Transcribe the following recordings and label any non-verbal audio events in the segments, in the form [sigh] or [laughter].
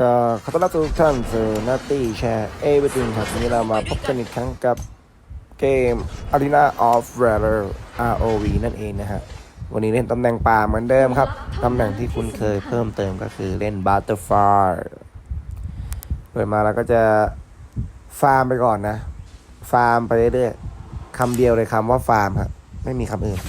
ก็ขอต้อนรับทุกท่านสู่นาตี้แชร์เอเวอร์ติงครับวันนี้เรามาพบกันอีกครั้งกับเกม Arena of Valor ROV นั่นเองนะฮะ วันนี้เล่นตำแหน่งป่าเหมือนเดิมครับ ตำแหน่งที่คุณเคยเพิ่มเติมก็คือเล่น Butterfly เปิดมาแล้วก็จะฟาร์มไปก่อนนะ ฟาร์มไปเรื่อยๆคำเดียวเลยคำว่าฟาร์มครับไม่มีคำอื่น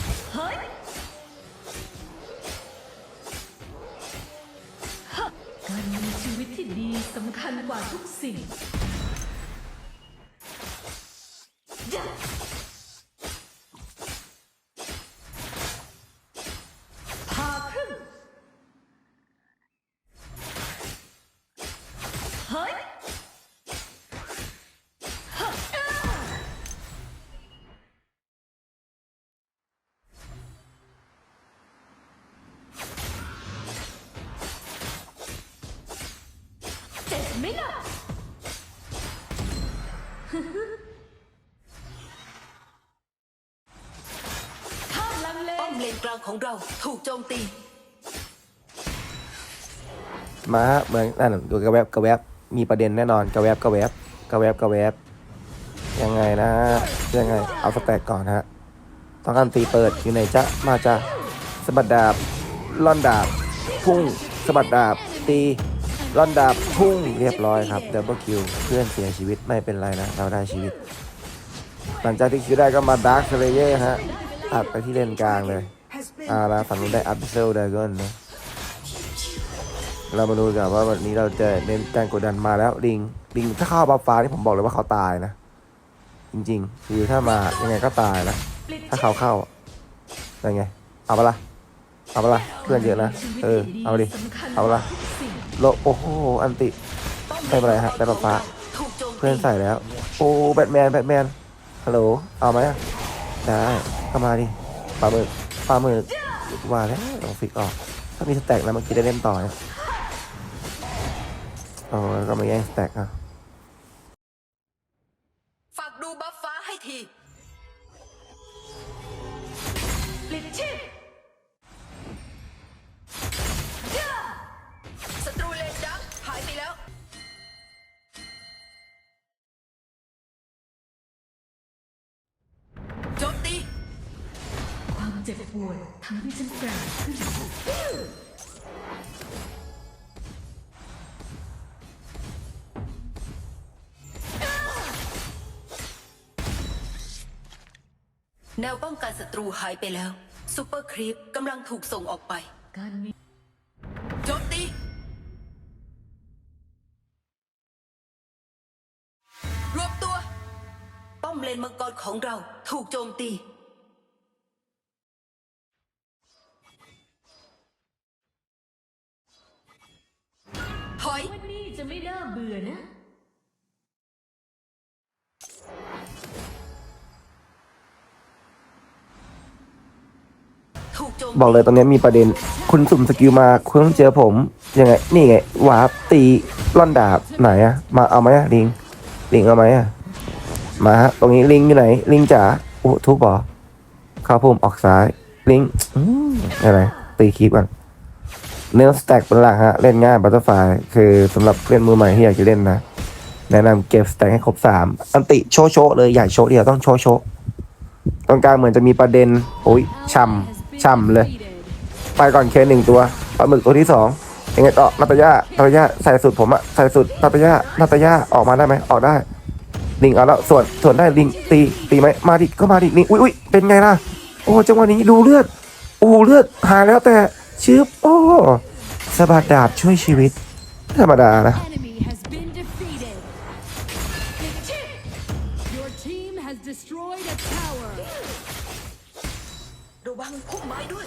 ที่ดีสำคัญกว่าทุกสิ่ง พาครึ่งเฮ้ย ข้ามลังเลป้อมเลนกลางของเราถูกโจมตี มาฮะเหมือนนั่นดูกระแวบกระแวบมีประเด็นแน่นอนกระแวบกระแวบกระแวบกระแวบยังไงนะยังไงเอาสแต็กก่อนฮะต้องการตีเปิดอยู่ไหนจ๊ะมาจ้ะสะบัดดาบล่อนดาบพุ่งสะบัดดาบตี ลอนดาบพุ่งเรียบร้อยครับดับเบิลคิวเพื่อนเสียชีวิตไม่เป็นไรนะ เราได้ชีวิต หลังจากที่คิวได้ก็มาดาร์คเซเลเยอร์ฮะตัดไปที่เลนกลางเลยอ่าแล้วฝั่งนู้นได้อัพเซลดากอนนะเรามาดูกันว่าวันนี้เราจะเน้นการกดดันมาแล้วลิงลิงถ้าเข้าบัฟฟ้านี่ผมบอกเลยว่าเขาตายนะ จริงๆคือถ้ามายังไงก็ตายนะ ถ้าเขาเข้าอะยังไงเอาไปละเอาไปละเพื่อนเยอะนะเออเอาดิเอาไปละ โลโอ้โห อันติไม่เป็นไรฮะได้บัฟฟ้า เพื่อนใส่แล้ว โอ้ แบทแมน แบทแมน ฮัลโหล เอาไหมอะได้ก็มาดิปลาหมึกปลาหมึกว่าแล้วลองฟิกออก ถ้ามีสแต็กแล้วเมื่อกี้ได้เล่นต่อเนี่ยโอ้แล้วก็มาแย่งสแต็กอะ จ็บปวดทำให้ฉันแกร่งขึ้นแนวป้องกันศัตรูหายไปแล้วซูเปอร์ครีปกำลังถูกส่งออกไป การมีโจมตีรวบตัว ป้อมเลนมังกรของเราถูกโจมตี จะไม่น่าเบื่อนะถูกโจมบอกเลยตอนนี้มีประเด็น คุณสุ่มสกิลมาคุณต้องเจอผม ยังไง นี่ไงวาร์ปตีล่อนดาบไหนอะมาเอาไหมอะลิง ลิงเอาไหมอะมาฮะตรงนี้ลิงอยู่ไหน ลิงจ๋าโอ้ทุบเหรอเข้าพุ่มออกซ้าย ลิงอืมอะไร ตีคลิปก่อน เนื้อสแต็กเป็นหลักฮะ เล่นง่ายบัตเตอร์ไฟคือสำหรับเพื่อนมือใหม่ที่อยากจะเล่นนะ แนะนำเก็บสแต็กให้ครบสามอันติโชว์โชเลยใหญ่โชว์เดียวต้องโชว์โชตรงกลางเหมือนจะมีประเด็นโอ้ยช่ำช่ำเลย ไปก่อนเคหนึ่งตัวปลาหมึกตัวที่สองยังไงต่อนาตายานาตายาใส่สุดผมอะใส่สุดนาตายานาตายาออกมาได้ไหมออกได้ลิงเอาแล้วส่วนส่วนได้ลิงตีตีไหมมาดิก็มาดิลิงอุ้ยอุ้ยเป็นไงล่ะโอ้จังหวะนี้ดูเลือดโอ้เลือดหายแล้วแต่ ชืบโอ้สะบัดดาบช่วยชีวิตไม่ธรรมดานะ enemy has been defeated. Your team has destroyed a tower. ระวังพุ่มไม้ด้วย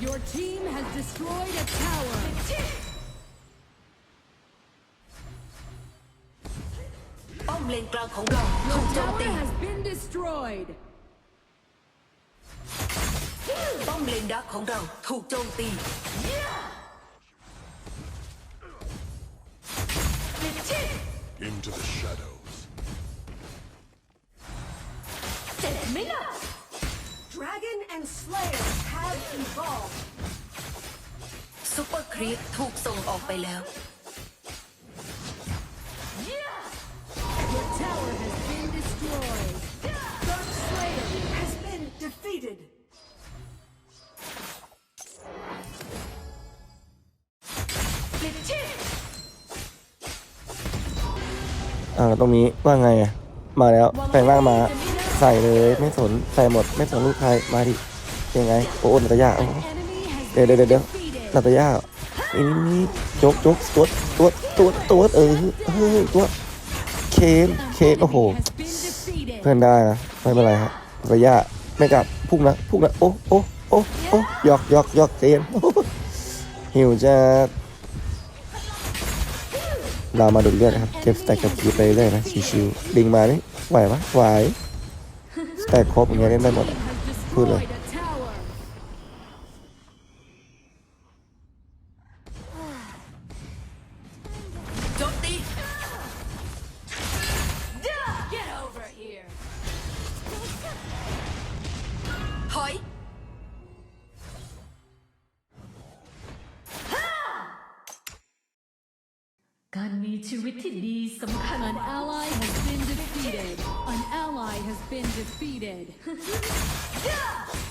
Your team has destroyed a tower. ป้อมเลนกลางของเราถูกโจม Tower ตี has been destroyed. ป้อมเลนดักของเราถูกโจมตี Into the shadows. เจ็บไหมล่ะ Dragon And Slayer have evolved. ซูเปอร์ครีปถูกส่งออกไปแล้ว Your tower has been destroyed. Dark Slayer has been defeated. อ่าตรงนี้ว่าไงอะมาแล้วแปลงร่างมา ใส่เลยไม่สนใส่หมดไม่สนลูกใครมาดิยังไงโอ้โหนาตายาโอ้โห Enemy has เดี๋ยวเดี๋ยวเดี๋ยวเดี๋ยว defeated. นาตายานี่นี่โจกโจกตัวตัวตัวตัวเออเฮ้ยตัวเคนเคนโอ้โหเพื่อนได้นะไม่เป็นไรฮะระยะไม่กลับพุ่งนะพุ่งนะโอ้โอ้โอ้โอ้หยอกหยอกหยอกเจนหิวจะเรามาดูเลือดครับ เก็บสแต็กกับคีไปเรื่อยนะชิวๆลิงมานี่ไหวปะไหว แต่ครบอย่างเงี้ยได้หมดพูดเลย การมีชีวิตที่ดีสำคัญ An ally has been defeated. An ally has been defeated. [laughs] [laughs]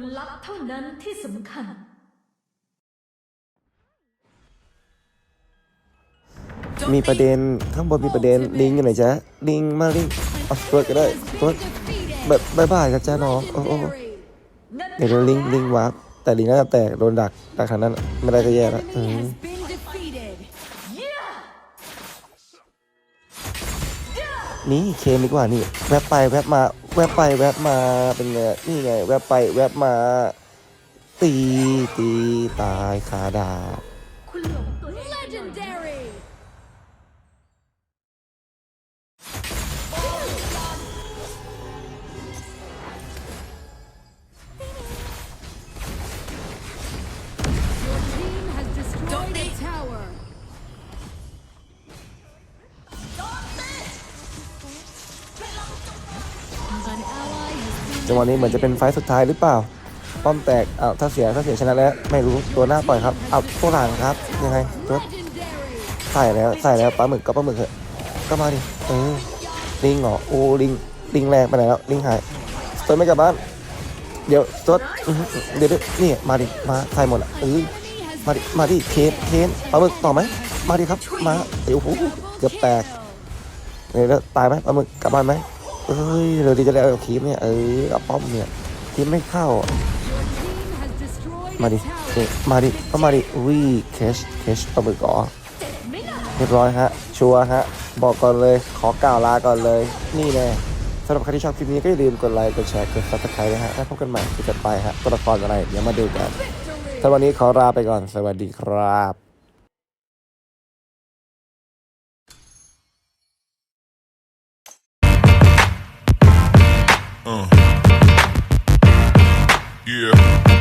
ลลัพธ์เท่านั้นที่สำคัญโจมีตีประเด็นข้างบนมีประเด็นลิงอยู่ไหนจ๊ะลิงมาลิงเอาตัวก็ได้ Has ตัว been defeated. แบบบายบายครับจ้าน้องโอ้โอ้ Legendary. เดี๋ยวเดี๋ยวลิงลิงวาร์ปแต่ลิงน่าจะแตกโดนดักดักทางนั้นไม่ได้ก็แย่แล้ว Enemy อืม has been defeated. นี่เคมดีกว่านี่แวบไปแวบมา แวบไปแวบมาเป็นไงนี่ไง แวบไปแวบมา ตีตีตายคาดาบ งหวะนี้เหมือนจะเป็นไฟสุดท้ายหรือเปล่า ป้อมแตกอ้าวถ้าเสียถ้าเสียชนะแล้ว ไม่รู้ตัวหน้าปล่อยครับเอาตัวหลังครับยังไงตัวใส่แล้วใส่แล้วปลาหมึกก็ปลาหมึกเถอะก็มาดิเออลิงเหรอโอ้ลิงลิงแรงไปไหนแล้วลิงหายตัวไม่กลับบ้านเดี๋ยวตัวเดี๋ยวเดี๋ยวนี่มาดิมาใส่หมดอะเออมาดิมาดิเคนเคนปลาหมึกต่อไหมมาดิครับมาเดี๋ยวโอ้โหเกือบแตกเดี๋ยวแล้วตายไหมปลาหมึกกลับบ้านไหม เอ้ยเดี๋ยวดีจะได้เอาคีมเนี่ยเออเอาป้อมเนี่ยคีมไม่เข้าอะมาดิมาดิก็มาดิอุ้ยเคชเคชปลาหมึกก่อเจ็บไหมล่ะเรียบร้อยฮะ ชัวร์ฮะ บอกก่อนเลย ขอกล่าวลาก่อนเลย นี่แน่สำหรับใครที่ชอบคลิปนี้ก็อย่าลืมกดไลค์ กดแชร์ กดซับสไครต์นะฮะ แล้วพบกันใหม่คลิปต่อไปฮะ ตัวละครอะไร เดี๋ยวมาดูกันสำหรับวันนี้ขอลาไปก่อน สวัสดีครับ Uh. Yeah.